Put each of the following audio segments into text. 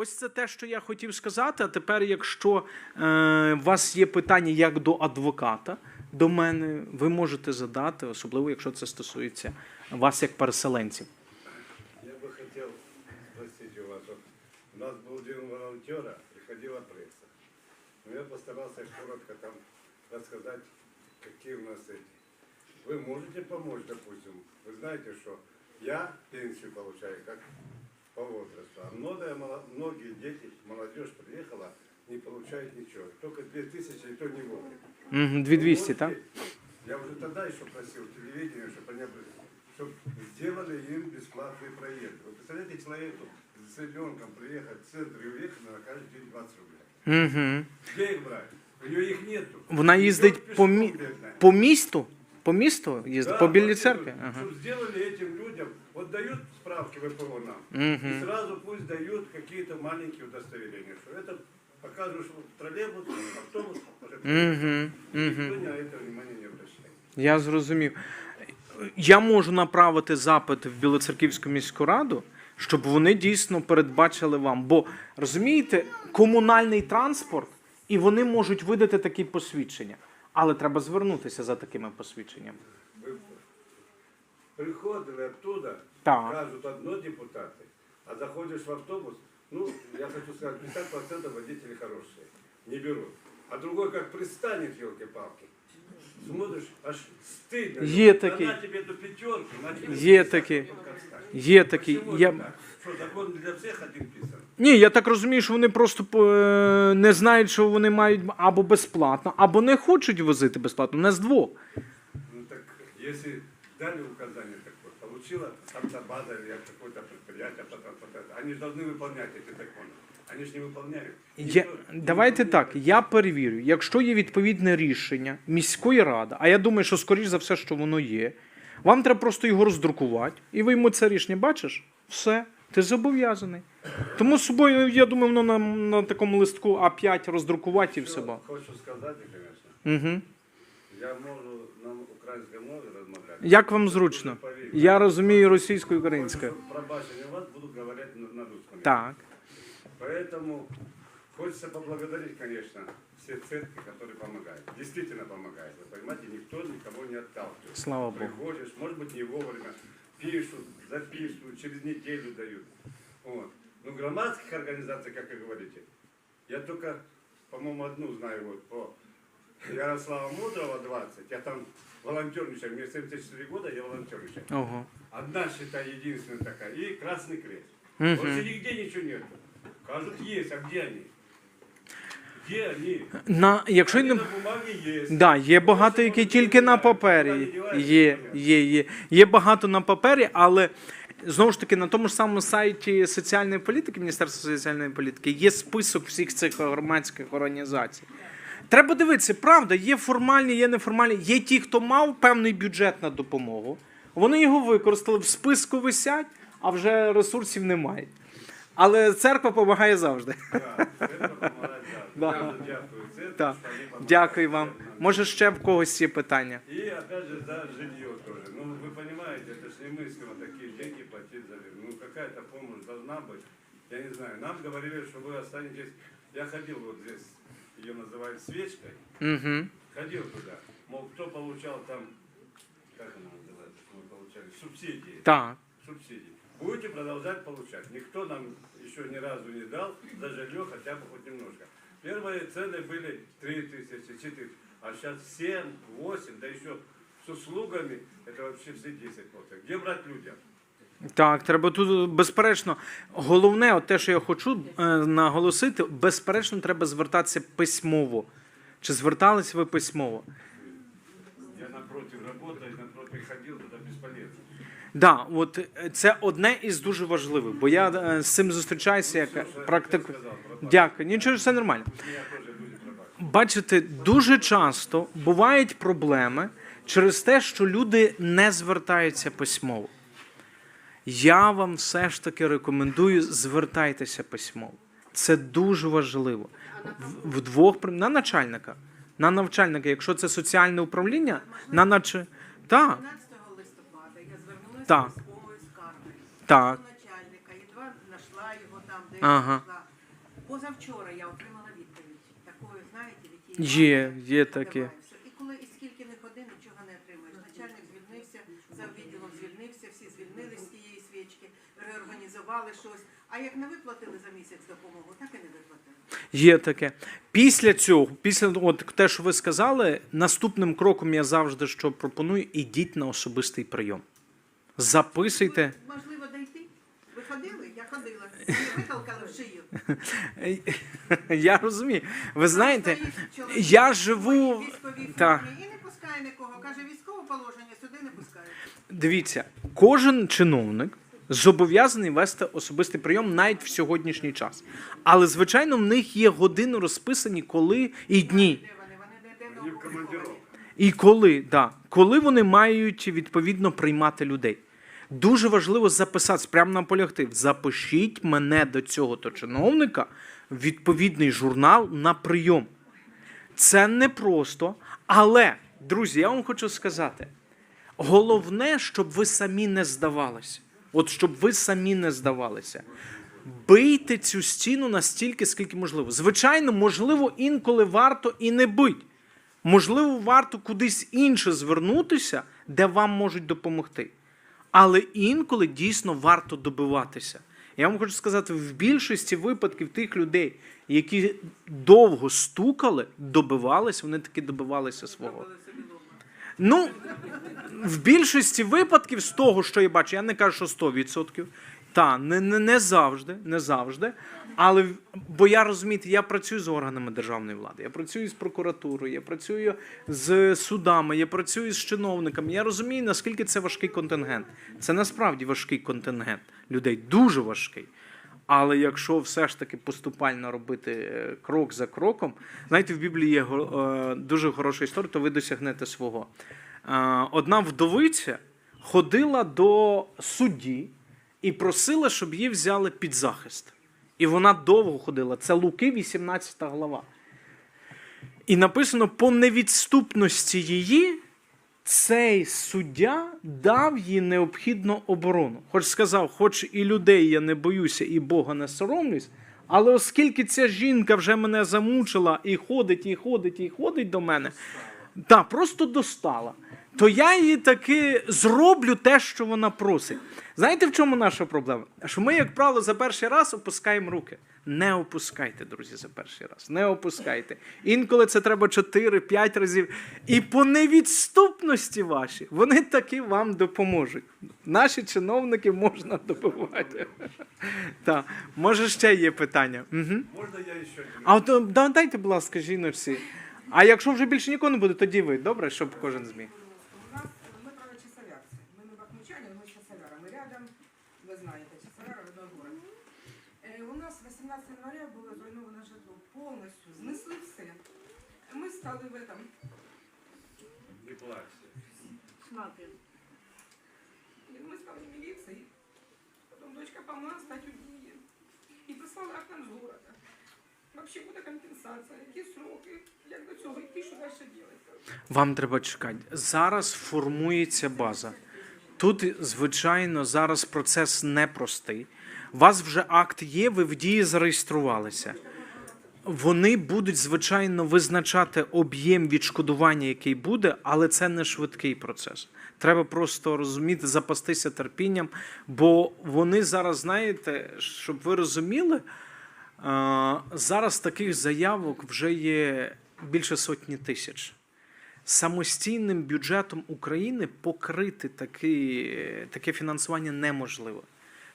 Ось це те, що я хотів сказати. А тепер, якщо е, у вас є питання як до адвоката, до мене, ви можете задати, особливо якщо це стосується вас як переселенців. Я бы хотел спросить у вас, вот у нас был день волонтера, приходила пресса. Но я постарался коротко там рассказать, какие у нас эти. Вы можете помочь, допустим, вы знаете, что я пенсию получаю как по возрасту, а многое, мало- многие дети, молодежь приехала, не получает ничего. Только 2000, и то не вовремя. Угу, 2200, так? Можете? Я уже тогда еще просил телевидение, чтобы они чтобы сделали им бесплатный проезд. Вы представляете, человеку с ребенком приехать в центр и уехать на каждый день 20 рублей. Угу. Где их брать? У нее их нету. Вона Идет їздить по, пешком, мі... бедная. по місту? По місту їздить? Да, по Білій вот церкві? это, Ага. Чтобы сделали этим людям, вот дают справки ВПО нам, Мгм. и сразу пусть дают какие-то маленькие удостоверения, что это показывают, что троллейбус, автобус, уже Угу. никто Угу. на это внимание не обращает. Я зрозумів. Я можу направити запит в Білоцерківську міську раду, щоб вони дійсно передбачили вам. Бо розумієте, комунальний транспорт, і вони можуть видати такі посвідчення. Але треба звернутися за такими посвідченнями. Вы приходили оттуда, Так. кажут одно депутаты, а заходишь в автобус, ну, я хочу сказать, 50% водителей хорошие, не берут. А другой как пристанет, елки-палки, смотришь, аж стыдно. Є Да такі. На тебе эту пятерку, на тебе Є 50, такі. вот как стать. Є такі. Почему Я... это так? Что, закон для всех один писан? Ні, я так розумію, що вони просто е, не знають, що вони мають або безплатно, або не хочуть возити безплатно. Не з двох. Ну так, если дали указание такое, получила автобаза или какое-то предприятие, потом, потом, они же должны выполнять эти законы. Они же не выполняют. Я, Никто не давайте выполняет. так, я перевірю, якщо є відповідне рішення міської ради, а я думаю, що скоріш за все, що воно є, вам треба просто його роздрукувати, і ви йому це рішення бачиш, все, ти зобов'язаний. Тому з собою, я думаю, воно на, на такому листку А5 роздрукувати і все. Що ба. Хочу сказати, звісно, Угу. я можу на українській мові розмовляти. Як вам зручно? Дуже повільно. Я розумію російською і українською. Хочу, щоб Пробачення вас буду говорити на, на русском. Так. Поэтому хочется поблагодарить, конечно, все церкви, которые помогают. Действительно помогают. Вы понимаете, никто никого не отталкивает. Слава Богу. Приходишь, может быть, не вовремя, пишут, записывают, через неделю дают. Вот. Ну, громадских организаций, как вы говорите, я только, по-моему, одну знаю вот по Ярослава Мудрого 20. Я там волонтерничаю, мне 74 года, я волонтерничаю. Ого. Одна, считай, единственная такая. И Красный Крест. Мгм. Больше нигде ничего нет. Кажут, есть, а где они? Где они? На, якщо й не... на бумаге есть. Да, є багато, які тільки на папері. Є, є, є. Є багато на папері, але знову ж таки на тому ж самому сайті соціальної політики, Міністерства соціальної політики, є список всіх цих громадських організацій. Треба дивитися, правда, є формальні, є неформальні. Є ті, хто мав певний бюджет на допомогу. Вони його використали, в списку висять, а вже ресурсів немає. Але церква допомагає завжди. Да, это помогает, да. Да. Я дякую церкви, Так. что они помогают. Дякую вам. Може, ще в когось є питання. И опять же за жилье тоже. Ну, вы понимаете, это ж немыслимо такие деньги платить за жилье. Ну, какая-то помощь должна быть. Я не знаю, нам говорили, что вы останетесь... Я ходил вот здесь, ее называют свечкой. Угу. Ходил туда. Мол, кто получал там, как она называется, мы получали, субсидии. Так. Субсидии. Будете продолжать получать. Никто нам еще ни разу не дал за жилье хотя бы хоть немножко. Первые цены были 3 тысячи, 4 а сейчас 7, 8, да еще с услугами, это вообще все 10 просто. Где брать людям? Так, треба тут безперечно. Головне, от те, що я хочу е, наголосити, безперечно, треба звертатися письмово. Чи зверталися ви письмово? Я напротив работаю, напротив ходил, туда бесполезно. Да, от е, це одне із дуже важливих, бо я е, з цим зустрічаюся як практик. Дякую. Нічого, все нормально. Бачите, дуже часто бувають проблеми через те, що люди не звертаються письмово. Я вам все ж таки рекомендую звертайтеся письмово. Це дуже важливо. В- Вдвох на начальника. На навчальника, якщо це соціальне управління, на нач... Так, 15 листопада я звернулася Так. з письмовою скаргою Так. до начальника, едва знайшла його там, де Ага. я знайшла. Позавчора я отримала відповідь. Такою, знаєте, від тієї Є, є таке. давай, все. І коли і скільки не ходи, нічого не отримаєш. Начальник звільнився, за відділом звільнився, всі звільнились з тієї свічки, реорганізували щось. А як не виплатили за місяць допомогу, так і не виплатили. Є таке. Після цього, після от те, що ви сказали, наступним кроком я завжди що пропоную: ідіть на особистий прийом. Записуйте. Можливо, дойти? Ви ходили? Я ходила. Мені витолкали в шию. Я розумію. Ви знаєте, Стоїть чоловік я живу. своїй військовій Та. формі і не пускає нікого. Каже, військове положення сюди не пускає. Дивіться, кожен чиновник зобов'язаний вести особистий прийом навіть в сьогоднішній час. Але, звичайно, в них є години розписані, коли і дні. І коли, да, коли вони мають відповідно приймати людей. Дуже важливо записатися, прямо наполягти. Запишіть мене до цього то чиновника відповідний журнал на прийом. Це непросто, але, друзі, я вам хочу сказати: головне, щоб ви самі не здавалися. От щоб ви самі не здавалися. Бийте цю стіну настільки, скільки можливо. Звичайно, можливо, інколи варто і не бить. Можливо, варто кудись інше звернутися, де вам можуть допомогти. Але інколи дійсно варто добиватися. Я вам хочу сказати, в більшості випадків тих людей, які довго стукали, добивались, вони таки добивалися свого. Ну, в більшості випадків з того, що я бачу, я не кажу, що 100%. Та, не, не, не завжди, не завжди. Але бо я розумієте, я працюю з органами державної влади, я працюю з прокуратурою, я працюю з судами, я працюю з чиновниками. Я розумію, наскільки це важкий контингент. Це насправді важкий контингент людей, дуже важкий. Але якщо все ж таки поступально робити е, крок за кроком, знаєте, в Біблії є е, дуже хороша історія, то ви досягнете свого. Е, Одна вдовиця ходила до судді і просила, щоб її взяли під захист. І вона довго ходила. Це Луки, 18 глава. І написано: по невідступності її цей суддя дав їй необхідну оборону. Хоч сказав, хоч і людей я не боюся, і Бога не соромлюсь, але оскільки ця жінка вже мене замучила і ходить, і ходить, і ходить до мене, та просто достала, то я їй таки зроблю те, що вона просить. Знаєте, в чому наша проблема? Що ми, як правило, за перший раз опускаємо руки. Не опускайте, друзі, за перший раз. Не опускайте. Інколи це треба 4-5 разів. І по невідступності ваші вони таки вам допоможуть. Наші чиновники можна добивати. Так, може ще є питання. Можно я не А от дайте, будь ласка, жіночці. А якщо вже більше нікого не буде, тоді ви, добре, щоб кожен зміг. Стали в этом. Не плачьте. І Ми стали в. Потім дочка помогла стати у дії. І прислали акт нам з города. Вообще буде компенсація, які сроки, як до цього йти, що далі робити. Вам треба чекати. Зараз формується база. Тут, звичайно, зараз процес непростий. У вас вже акт є, ви в дії зареєструвалися. Вони будуть, звичайно, визначати об'єм відшкодування, який буде, але це не швидкий процес. Треба просто розуміти, запастися терпінням, бо вони зараз, знаєте, щоб ви розуміли, зараз таких заявок вже є більше сотні тисяч. Самостійним бюджетом України покрити такі, таке фінансування неможливо.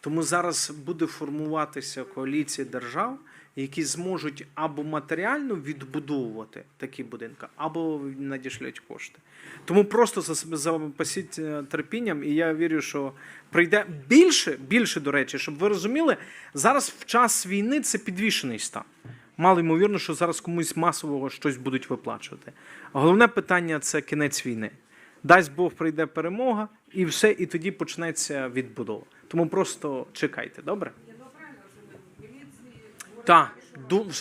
Тому зараз буде формуватися коаліція держав, які зможуть або матеріально відбудовувати такі будинки, або надішлють кошти. Тому просто зас- запасіть е, терпінням, і я вірю, що прийде більше, більше, до речі, щоб ви розуміли, зараз в час війни це підвішений стан. Мало ймовірно, що зараз комусь масово щось будуть виплачувати. Головне питання це кінець війни. Дасть Бог прийде перемога, і все, і тоді почнеться відбудова. Тому просто чекайте, добре? Так,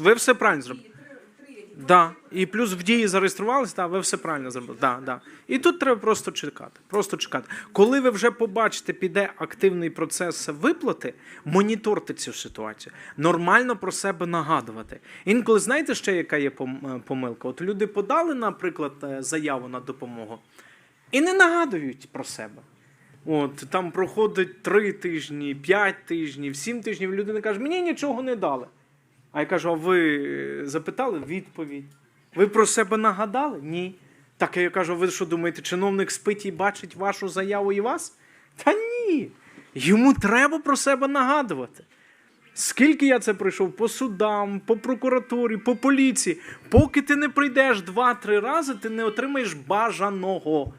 ви все правильно зробили. Да. І плюс в дії зареєструвалися, да, ви все правильно зробили. Да, да. І тут треба просто чекати. Просто чекати. Коли ви вже побачите, піде активний процес виплати, моніторте цю ситуацію. Нормально про себе нагадувати. Інколи знаєте ще, яка є е, помилка? От люди подали, наприклад, е, заяву на допомогу і не нагадують про себе. От там проходить три тижні, п'ять тижнів, сім тижнів. Людина каже, мені нічого не дали. А я кажу: а ви е, запитали відповідь? Ви про себе нагадали? Ні. Так я кажу, ви що думаєте, чиновник спить і бачить вашу заяву і вас? Та ні. Йому треба про себе нагадувати. Скільки я це пройшов по судам, по прокуратурі, по поліції. Поки ти не прийдеш два-три рази, ти не отримаєш бажаного.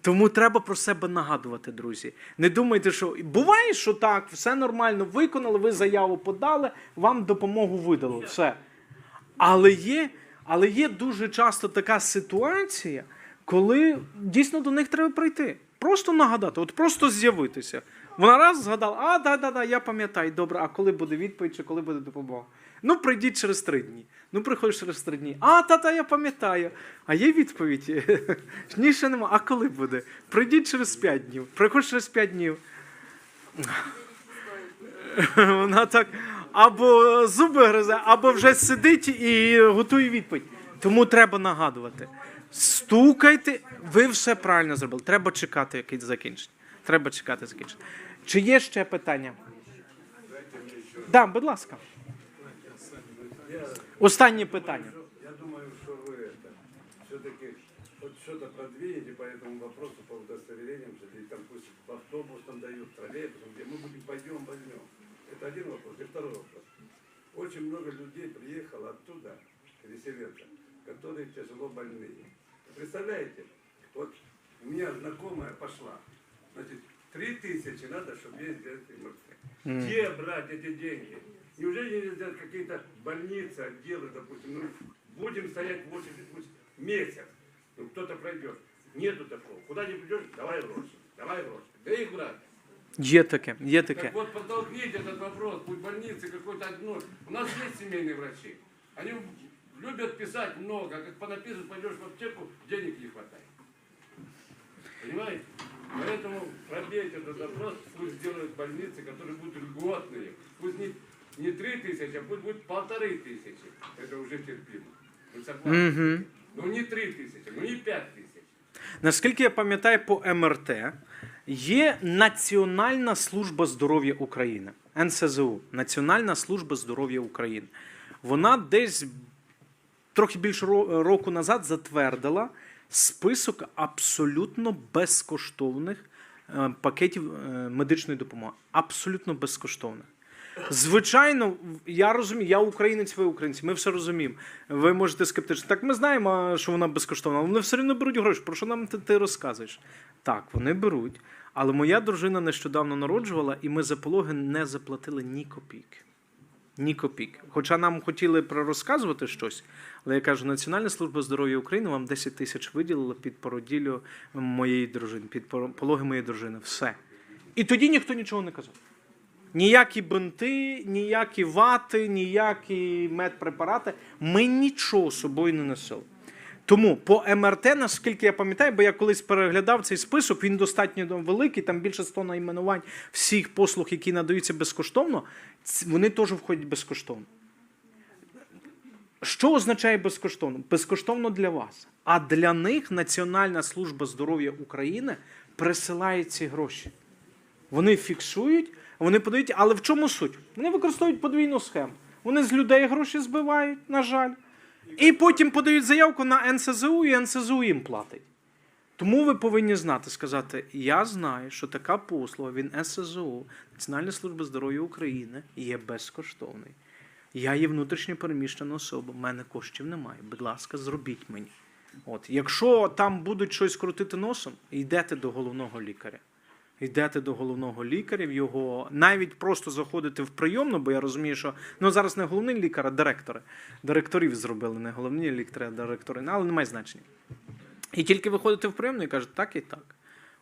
Тому треба про себе нагадувати, друзі. Не думайте, що буває, що так, все нормально виконали, ви заяву подали, вам допомогу видали. Все. Але є, але є дуже часто така ситуація, коли дійсно до них треба прийти. Просто нагадати, от просто з'явитися. Вона раз згадала, а, да, да, да, я пам'ятаю, добре, а коли буде відповідь чи коли буде допомога? Ну, прийдіть через три дні. Ну, приходиш через три дні. А, та-та, я пам'ятаю. А є відповідь? Ні, ще нема. А коли буде? Прийдіть через п'ять днів. Приходиш через п'ять днів. Вона так або зуби гризе, або вже сидить і готує відповідь. Тому треба нагадувати. Стукайте, ви все правильно зробили. Треба чекати якесь закінчення. Треба чекати закінчення. Чи є ще питання? Да, будь ласка. Останнє питання. Я думаю, что вы это все-таки что-то продвинете по этому вопросу, по удостоверениям, что там пусть в автобус там дают, троллейбусом, где мы будем пойдем, возьмем. Это один вопрос. И второй вопрос. Очень много людей приехало оттуда, переселенцев, которые тяжело больные. Представляете, вот у меня знакомая пошла, значит, три тысячи надо, чтобы ей сделать МРТ. Где брать эти деньги? Неужели нельзя какие-то больницы, отделы, допустим, ну, будем стоять в очереди пусть месяц, ну, кто-то пройдет. Нету такого. Куда не придешь, давай гроши, давай гроши. Да их брать. Є таке, є таке. Так вот, подтолкните этот вопрос, пусть больницы какой-то одной. У нас есть семейные врачи. Они любят писать много, а как понаписывают, пойдешь в аптеку, денег не хватает. Понимаете? Поэтому пробейте этот вопрос, пусть сделают больницы, которые будут льготные. Пусть не, не три тысячи, а пусть будет полторы тысячи. Это уже терпимо. Вы согласны? Угу. Ну не три тысячи, ну не пять тысяч. Наскільки я пам'ятаю, по МРТ є Національна служба здоров'я України, НСЗУ, Національна служба здоров'я України. Вона десь трохи більше ро- року назад затвердила список абсолютно безкоштовних е, пакетів е, медичної допомоги. Абсолютно безкоштовних. Звичайно, я розумію, я українець, ви українці, ми все розуміємо. Ви можете скептично. Так ми знаємо, що вона безкоштовна, але вони все одно беруть гроші. Про що нам ти, ти розказуєш? Так, вони беруть. Але моя дружина нещодавно народжувала, і ми за пологи не заплатили ні копійки. Ні копійки. Хоча нам хотіли пророзказувати щось, але я кажу, Національна служба здоров'я України вам 10 тисяч виділила під породіллю моєї дружини, під пологи моєї дружини. Все. І тоді ніхто нічого не казав. Ніякі бинти, ніякі вати, ніякі медпрепарати. Ми нічого собою не носили. Тому по МРТ, наскільки я пам'ятаю, бо я колись переглядав цей список, він достатньо великий, там більше 100 найменувань всіх послуг, які надаються безкоштовно, вони теж входять безкоштовно. Що означає безкоштовно? Безкоштовно для вас. А для них Національна служба здоров'я України присилає ці гроші. Вони фіксують, вони подають, але в чому суть? Вони використовують подвійну схему. Вони з людей гроші збивають, на жаль, і потім подають заявку на НСЗУ, і НСЗУ їм платить. Тому ви повинні знати, сказати: я знаю, що така послуга від НСЗУ, Національна служба здоров'я України, є безкоштовною. Я є внутрішньо переміщена особа, в мене коштів немає. Будь ласка, зробіть мені. От, якщо там будуть щось крутити носом, йдете до головного лікаря. Йдете до головного лікаря, в його навіть просто заходите в прийомну, бо я розумію, що ну зараз не головний лікар, а директори. Директорів зробили, не головні лікарі, а директори, Ну, але немає значення. І тільки виходите в прийомну і кажете, так і так.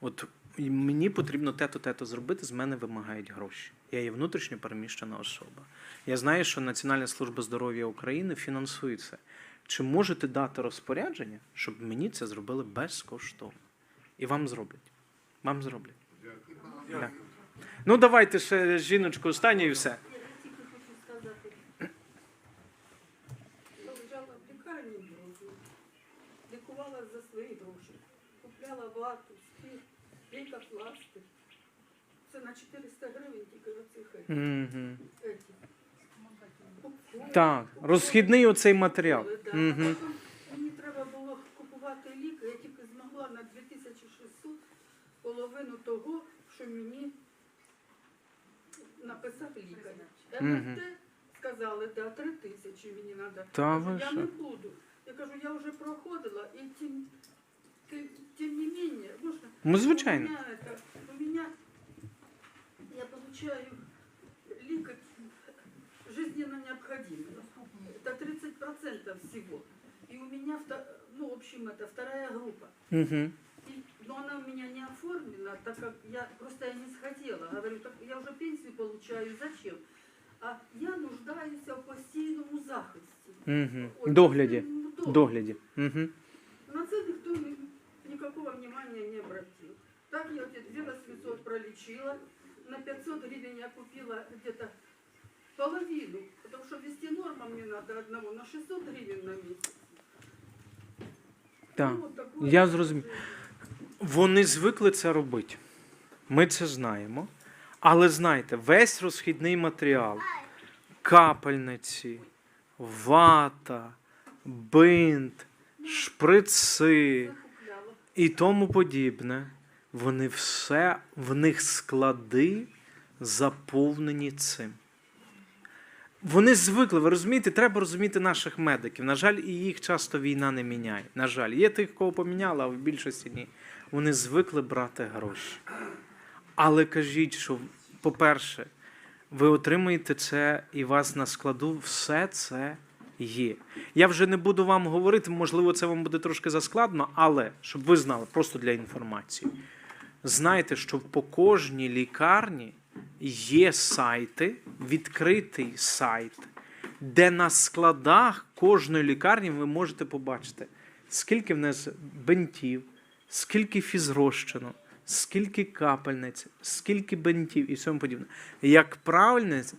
От мені потрібно те-то, те-то зробити, з мене вимагають гроші. Я є внутрішньо переміщена особа. Я знаю, що Національна служба здоров'я України фінансує це. чи можете дати розпорядження, щоб мені це зробили безкоштовно? І вам зроблять. Вам зроблять. Так. Ну, давайте ще жіночку останнє і все. Друзі, лікувала за свої гроші. Купляла вату, спір, лейкопластир. Це на 400 гривень тільки оцих е. Так, розхідний оцей матеріал. Да. Потім Мені треба було купувати ліки, я тільки змогла на 2600 половину того, що мені написав лікар. Мгм. МРТ сказали, да, 3 тисячі мені треба. Та ви я що? не буду. Я кажу, я вже проходила, і тим, тим, тим не менее, можна? Ну, звичайно. У меня, это, у меня я получаю лик жизненно необходимый. Это 30% всего. И у меня, вто- ну, в общем, это вторая группа. Угу. И- но она у меня не оформлена, так как я просто я не сходила. Говорю, так я уже пенсию получаю, зачем? А я нуждаюсь в постійному захисті. Угу. Ой, Догляді. ну, догляді. Догляді. Угу. На це ніхто ни- никакого внимания не обратил. Так я вот эти 2800 пролечила, на 500 гривен я купила где-то половину, потому что вести норма мне надо одного, на 600 гривен на месяц. Так. Ну, вот такое Я вот, зрозумів. Вони звикли це робити. Ми це знаємо. Але знайте, весь розхідний матеріал, капельниці, вата, бинт, шприци і тому подібне, вони все, в них склади заповнені цим. Вони звикли, ви розумієте, треба розуміти наших медиків. На жаль, і їх часто війна не міняє. На жаль, є тих, кого поміняла, а в більшості ні. Вони звикли брати гроші. Але кажіть, що, по-перше, ви отримаєте це, і вас на складу все це є. Я вже не буду вам говорити, можливо, це вам буде трошки заскладно, але щоб ви знали, просто для інформації. Знайте, що по кожній лікарні є сайти, відкритий сайт, де на складах кожної лікарні ви можете побачити, скільки в нас бинтів, скільки фізрозчину, скільки капельниць, скільки бинтів і всьому подібне. Як,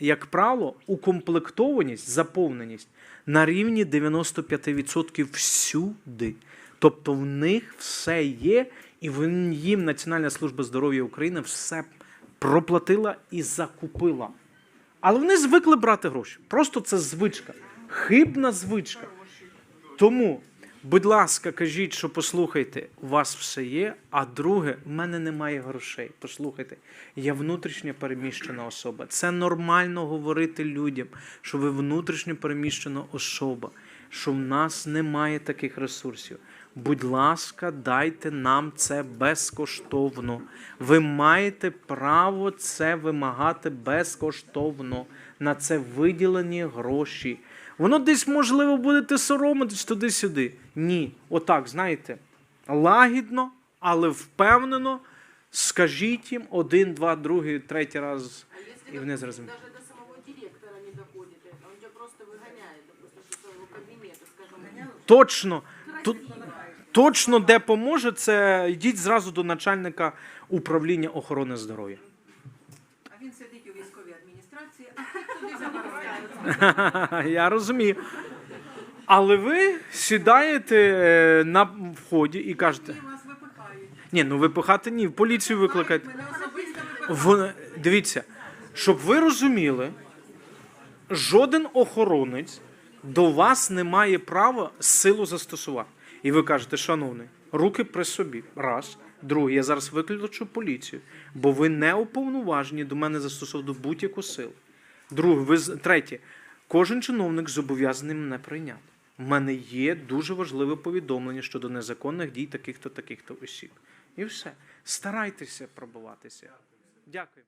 як правило, укомплектованість, заповненість на рівні 95% всюди. Тобто в них все є, і їм Національна служба здоров'я України все проплатила і закупила. Але вони звикли брати гроші. Просто це звичка. Хибна звичка. Тому, будь ласка, кажіть, що послухайте, у вас все є. А друге, в мене немає грошей. Послухайте, я внутрішньо переміщена особа. Це нормально говорити людям, що ви внутрішньо переміщена особа, що в нас немає таких ресурсів. Будь ласка, дайте нам це безкоштовно. Ви маєте право це вимагати безкоштовно. На це виділені гроші. Воно десь, можливо, будете соромитись туди-сюди. Ні. Отак, знаєте, лагідно, але впевнено. Скажіть їм один, два, другий, третій раз, А і вони зрозуміють. даже до самого директора не доходит это, он просто выгоняет, допустим, со своего кабинета, скажем, Точно, тут, точно де поможе, це йдіть зразу до начальника управління охорони здоров'я. А він сидить у військовій адміністрації, а туди забороняють. Я розумію. Але ви сідаєте е, на вході і кажете: ні, ну випихати ні, в поліцію викликайте. Мене особисто випихають. В, дивіться, щоб ви розуміли, жоден охоронець до вас не має права силу застосувати. І ви кажете, шановний, руки при собі. Раз. Друге, я зараз виключу поліцію, бо ви не уповноважені до мене застосовувати будь-яку силу. Друге, ви третє, кожен чиновник зобов'язаний мене прийняти. У мене є дуже важливе повідомлення щодо незаконних дій таких-то таких-то осіб. І все. Старайтеся пробуватися. Дякую.